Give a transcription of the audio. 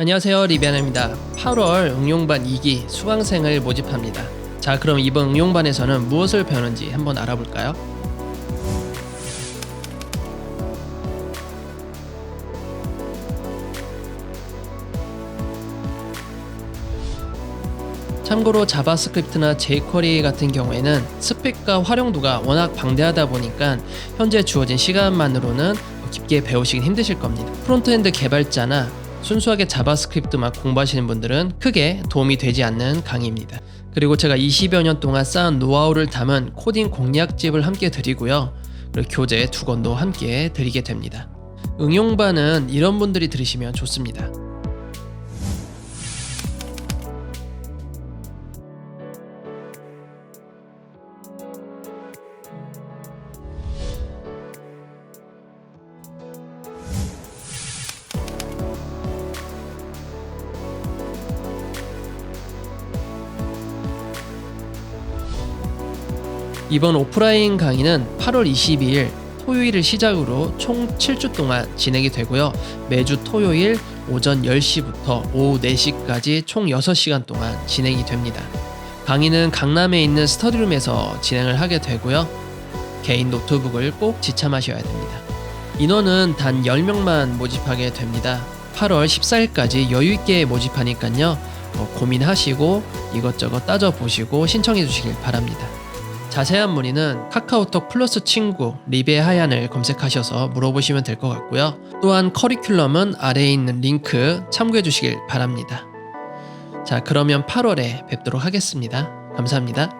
안녕하세요 리비안입니다 8월 응용반 2기 수강생을 모집합니다 자 그럼 이번 응용반에서는 무엇을 배우는지 한번 알아볼까요? 참고로 자바스크립트나 jQuery 같은 경우에는 스펙과 활용도가 워낙 방대하다 보니까 현재 주어진 시간만으로는 깊게 배우시긴 힘드실 겁니다. 프론트엔드 개발자나 순수하게 자바스크립트만 공부하시는 분들은 크게 도움이 되지 않는 강의입니다. 그리고 제가 20여 년 동안 쌓은 노하우를 담은 코딩 공략집을 함께 드리고요. 그리고 교재 두 권도 함께 드리게 됩니다. 응용반은 이런 분들이 들으시면 좋습니다. 이번 오프라인 강의는 8월 22일 토요일을 시작으로 총 7주 동안 진행이 되고요. 매주 토요일 오전 10시부터 오후 4시까지 총 6시간 동안 진행이 됩니다. 강의는 강남에 있는 스터디룸에서 진행을 하게 되고요. 개인 노트북을 꼭 지참하셔야 됩니다. 인원은 단 10명만 모집하게 됩니다. 8월 14일까지 여유있게 모집하니까요. 어, 고민하시고 이것저것 따져보시고 신청해 주시길 바랍니다. 자세한 문의는 카카오톡 플러스 친구 리베 하얀을 검색하셔서 물어보시면 될 것 같고요. 또한 커리큘럼은 아래에 있는 링크 참고해 주시길 바랍니다. 자, 그러면 8월에 뵙도록 하겠습니다. 감사합니다.